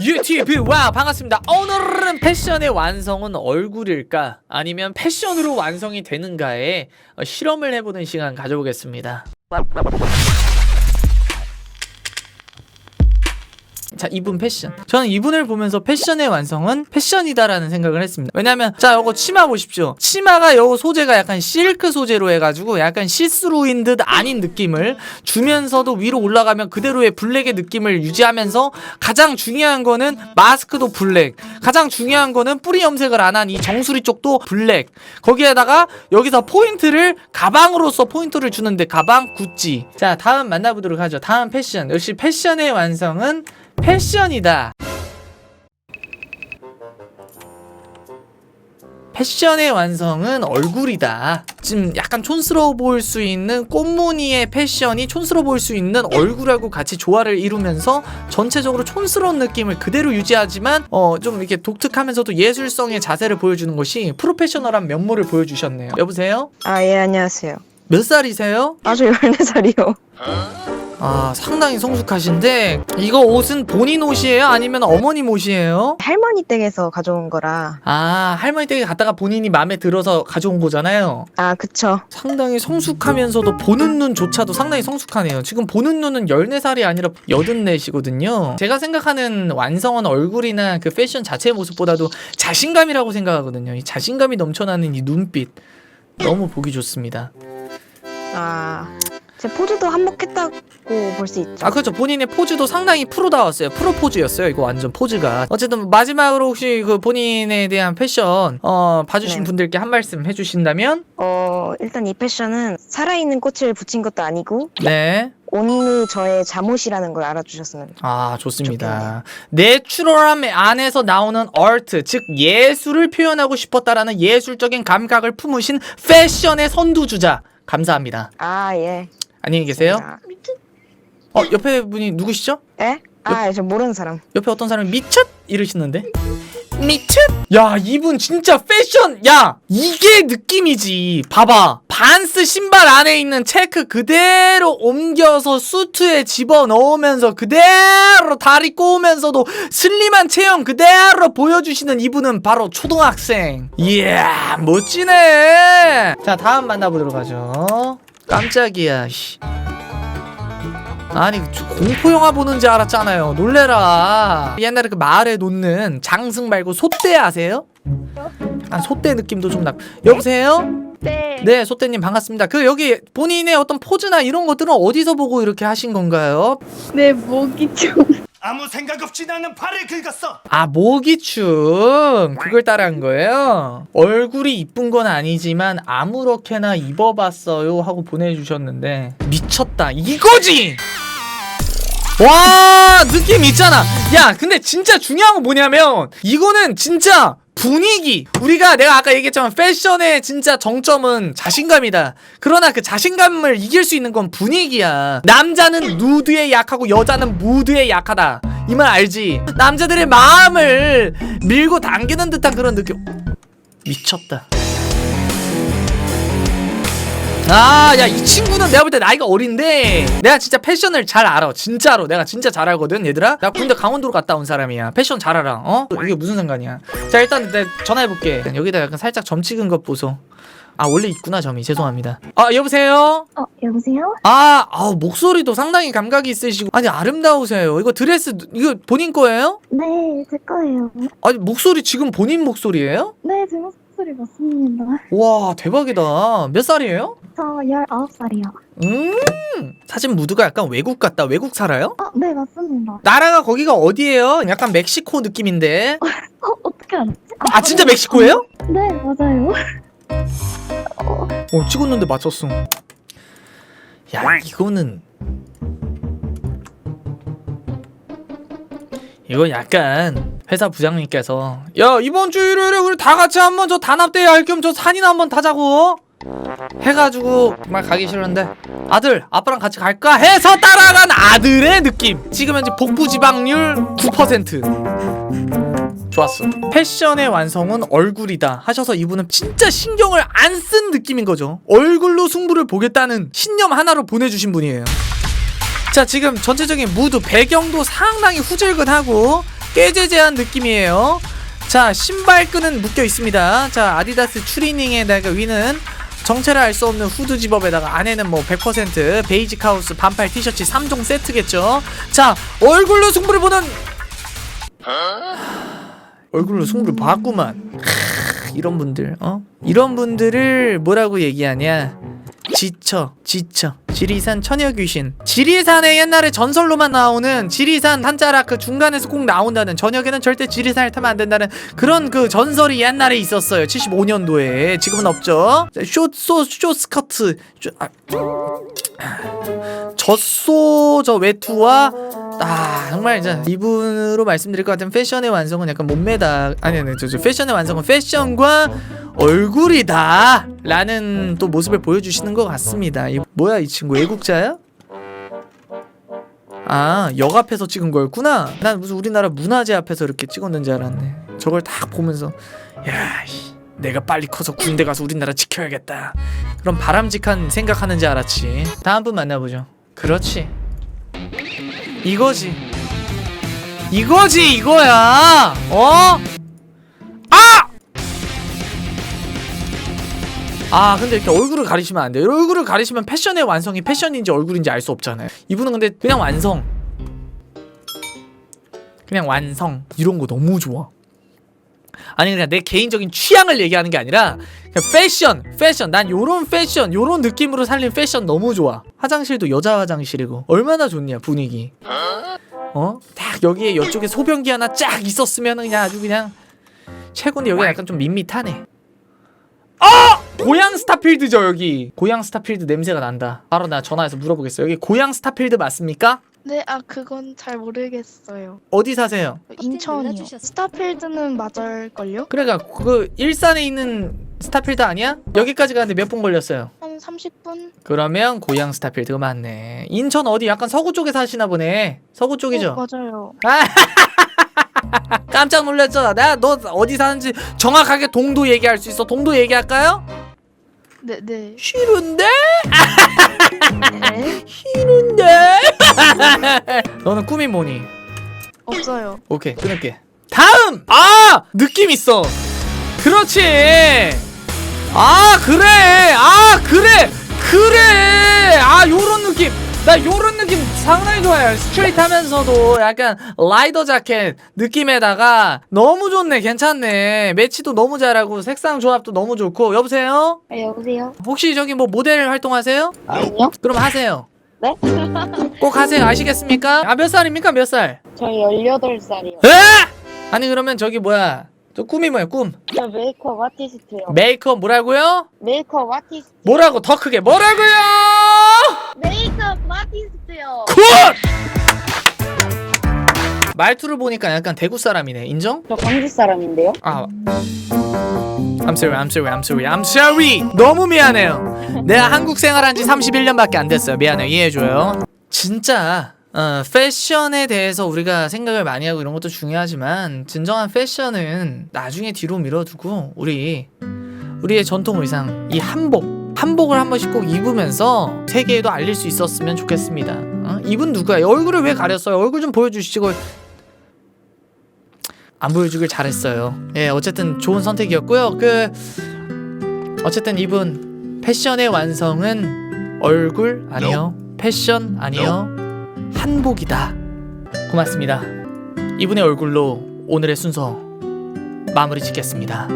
유튜브 와 반갑습니다. 오늘은 패션의 완성은 얼굴일까 아니면 패션으로 완성이 되는가에 어, 실험을 해보는 시간 가져보겠습니다. 자 이분 패션. 저는 이분을 보면서 패션의 완성은 패션이다라는 생각을 했습니다. 왜냐면 자 요거 치마 보십시오. 치마가 요거 소재가 약간 실크 소재로 해가지고 약간 시스루인 듯 아닌 느낌을 주면서도 위로 올라가면 그대로의 블랙의 느낌을 유지하면서 가장 중요한 거는 마스크도 블랙. 가장 중요한 거는 뿌리 염색을 안 한 이 정수리 쪽도 블랙. 거기에다가 여기서 포인트를 가방으로서 포인트를 주는데 가방 구찌. 자 다음 만나보도록 하죠. 다음 패션. 역시 패션의 완성은 패션이다. 패션의 완성은 얼굴이다. 지금 약간 촌스러워 보일 수 있는 꽃무늬의 패션이 촌스러워 보일 수 있는 얼굴하고 같이 조화를 이루면서 전체적으로 촌스러운 느낌을 그대로 유지하지만 어 좀 이렇게 독특하면서도 예술성의 자세를 보여주는 것이 프로페셔널한 면모를 보여주셨네요. 여보세요? 아, 예, 안녕하세요. 몇 살이세요? 아주 14살이요. 아 상당히 성숙하신데 이거 옷은 본인 옷이에요? 아니면 어머님 옷이에요? 할머니 댁에서 가져온 거라. 아 할머니 댁에 갔다가 본인이 마음에 들어서 가져온 거잖아요. 아, 그쵸. 상당히 성숙하면서도 보는 눈조차도 상당히 성숙하네요. 지금 보는 눈은 14살이 아니라 84이거든요. 제가 생각하는 완성한 얼굴이나 그 패션 자체의 모습보다도 자신감이라고 생각하거든요. 이 자신감이 넘쳐나는 이 눈빛 너무 보기 좋습니다. 아, 제 포즈도 한몫했다고 볼 수 있죠. 아 그렇죠 본인의 포즈도 상당히 프로다웠어요 프로 포즈였어요 이거 완전 포즈가 어쨌든 마지막으로 혹시 그 본인에 대한 패션 어 봐주신 네. 분들께 한 말씀 해주신다면 어, 일단 이 패션은 살아있는 꽃을 붙인 것도 아니고, 네 어느 저의 잠옷이라는 걸 알아주셨으면. 아 좋습니다. 내추럴함 안에서 나오는 아트 즉 예술을 표현하고 싶었다라는 예술적인 감각을 품으신 패션의 선두주자 감사합니다. 아, 예. 안녕히 계세요. 아, 어 옆에 분이 누구시죠? 예? 아, 저 모르는 사람. 옆에 어떤 사람이 미쳤? 이러시는데? 미쳤? 야 이분 진짜 패션! 야 이게 느낌이지. 봐봐. 반스 신발 안에 있는 체크 그대로 옮겨서 수트에 집어 넣으면서 그대로 다리 꼬우면서도 슬림한 체형 그대로 보여주시는 이분은 바로 초등학생. 이야 멋지네. 자 다음 만나보도록 하죠 깜짝이야 씨. 아니 저 공포 영화 보는 줄 알았잖아요. 놀래라. 옛날에 그 마을에 놓는 장승 말고 소떼 아세요? 약간 소떼 느낌도 좀 나. 여보세요? 네. 네, 소떼님 반갑습니다. 그 여기 본인의 어떤 포즈나 이런 것들은 어디서 보고 이렇게 하신 건가요? 내 목이 좀 아무 생각 없이 나는 발을 긁었어. 아 모기춤 그걸 따라한 거예요. 얼굴이 이쁜 건 아니지만 아무렇게나 입어봤어요 하고 보내주셨는데 미쳤다 이거지. 와 느낌 있잖아. 야 근데 진짜 중요한 건 뭐냐면 이거는 진짜 분위기. 우리가 내가 아까 얘기했지만 패션의 진짜 정점은 자신감이다. 그러나 그 자신감을 이길 수 있는 건 분위기야. 남자는 누드에 약하고 여자는 무드에 약하다. 이 말 알지? 남자들의 마음을 밀고 당기는 듯한 그런 느낌. 미쳤다 아, 야, 이 친구는 내가 볼 때 나이가 어린데, 내가 진짜 패션을 잘 알아. 진짜로. 내가 진짜 잘 알거든, 얘들아. 나 군대 강원도로 갔다 온 사람이야. 패션 잘 알아. 어? 이게 무슨 상관이야. 자, 일단 내가 전화해볼게. 여기다 약간 살짝 점 찍은 것 보소. 아, 원래 있구나, 점이. 죄송합니다. 아, 여보세요? 어 여보세요? 아, 아, 목소리도 상당히 감각이 있으시고. 아니, 아름다우세요. 이거 드레스, 이거 본인 거예요? 네 제 거예요. 아니, 목소리 지금 본인 목소리예요? 네 제 목소리 맞습니다. 와, 대박이다. 몇 살이에요? 저 19살이요. 음, 사진 무드가 약간 외국 같다. 외국 살아요? 아 네 맞습니다. 나라가 거기가 어디예요? 약간 멕시코 느낌인데. 어 어떻게 알았지? 아, 진짜 멕시코예요? 네 맞아요. 어, 찍었는데 맞췄어. 야, 이거는 이거 약간 회사 부장님께서 야 이번 주 일요일에 우리 다 같이 한번 저 단합대회 할 겸 저 산이나 한번 타자고 해가지고 정말 가기 싫은데 아들 아빠랑 같이 갈까 해서 따라간 아들의 느낌 지금 현재 복부 지방률 9% 좋았어. 패션의 완성은 얼굴이다 하셔서 이분은 진짜 신경을 안 쓴 느낌인 거죠. 얼굴로 승부를 보겠다는 신념 하나로 보내주신 분이에요. 자, 지금 전체적인 무드 배경도 상당히 후질근하고 꾀죄죄한 느낌이에요. 자 신발끈은 묶여 있습니다. 자 아디다스 추리닝에다가 위는 정체를 알 수 없는 후드 집업에다가 안에는 뭐 100% 베이직 하우스 반팔 티셔츠 3종 세트겠죠. 자 얼굴로 승부를 보는 얼굴로 승부를 봤구만. 크, 이런 분들 어 이런 분들을 뭐라고 얘기하냐? 지쳐 지쳐. 지리산 처녀귀신. 지리산에 옛날에 전설로만 나오는 지리산 한자라 그 중간에서 꼭 나온다는 저녁에는 절대 지리산을 타면 안 된다는 그런 그 전설이 옛날에 있었어요. 75년도에. 지금은 없죠? 쇼소 쇼스커트. 쇼, 아, 젖소 저 외투와 아 정말 이제 이분으로 말씀드릴 것 같은 패션의 완성은 약간 몸매다 아니 아니 저, 저 패션의 완성은 패션과 얼굴이다 라는 또 모습을 보여주시는 것 같습니다 이, 뭐야 이 친구 애국자야? 아, 역 앞에서 찍은 거였구나. 난 무슨 우리나라 문화재 앞에서 이렇게 찍었는 줄 알았네. 저걸 딱 보면서, 야, 씨, 내가 빨리 커서 군대 가서 우리나라 지켜야겠다. 그런 바람직한 생각하는 줄 알았지. 다음 분 만나보죠. 그렇지. 이거지. 이거지, 이거야. 어? 아! 아 근데 이렇게 얼굴을 가리시면 안 돼요 얼굴을 가리시면 패션의 완성이 패션인지 얼굴인지 알 수 없잖아요 이분은 근데 그냥 완성 그냥 완성 이런 거 너무 좋아 아니 그냥 내 개인적인 취향을 얘기하는 게 아니라 패션 패션. 난 요런 패션 요런 느낌으로 살린 패션 너무 좋아. 화장실도 여자 화장실이고. 얼마나 좋냐 분위기. 어? 딱 여기에 이쪽에 소변기 하나 쫙 있었으면 그냥 아주 그냥 최고인데 여기 약간 좀 밋밋하네. 아! 고양 스타필드죠 여기. 고양 스타필드 냄새가 난다. 바로 나 전화해서 물어보겠어 여기 고양 스타필드 맞습니까? 네, 아 그건 잘 모르겠어요. 어디 사세요? 인천이요. 스타필드는 맞을걸요? 그래가 그 일산에 있는 스타필드 아니야? 여기까지 가는데 몇 분 걸렸어요? 한 30분? 그러면 고양 스타필드가 맞네 인천 어디 약간 서구 쪽에 사시나 보네 서구 쪽이죠? 어, 맞아요. 깜짝 놀랐죠? 내가 너 어디 사는지 정확하게 동도 얘기할 수 있어 동도 얘기할까요? 네, 네. 싫은데? 너는 꿈이 뭐니? 없어요. 오케이 끊을게. 다음! 아! 느낌 있어. 그렇지. 아 그래. 아 그래. 그래. 아 요런 느낌. 나 요런 느낌 상당히 좋아요. 스트레이트 하면서도 약간 라이더 자켓 느낌에다가 너무 좋네. 괜찮네. 매치도 너무 잘하고 색상 조합도 너무 좋고. 여보세요? 아, 여보세요? 혹시 저기 뭐 모델 활동하세요? 아니요? 그럼 하세요 네? 꼭 하세요 아시겠습니까 아 몇 살입니까 몇 살 저 18살이요. 에? 아니 그러면 저기 뭐야 저 꿈이 뭐야 꿈 저 메이크업 아티스트요. 메이크업 뭐라고요? 메이크업 아티스트. 뭐라고 더 크게 뭐라고요? 메이크업 아티스트요. 굿! 말투를 보니까 약간 대구 사람이네 인정? 저 광주 사람인데요. 아 I'm sorry I'm sorry I'm sorry I'm sorry. 너무 미안해요. 내가 한국 생활한 지 31년밖에 안 됐어요. 미안해요. 이해해줘요. 진짜 어, 패션에 대해서 우리가 생각을 많이 하고 이런 것도 중요하지만 진정한 패션은 나중에 뒤로 밀어두고 우리 우리의 전통 의상 이 한복 한복을 한 번씩 꼭 입으면서 세계에도 알릴 수 있었으면 좋겠습니다. 어? 이분 누구야? 얼굴을 왜 가렸어요? 얼굴 좀 보여주시고 안 보여주길 잘했어요. 예 어쨌든 좋은 선택이었고요. 그 어쨌든 이분 패션의 완성은 얼굴 아니요 패션 아니요 한복이다. 고맙습니다. 이분의 얼굴로 오늘의 순서 마무리 짓겠습니다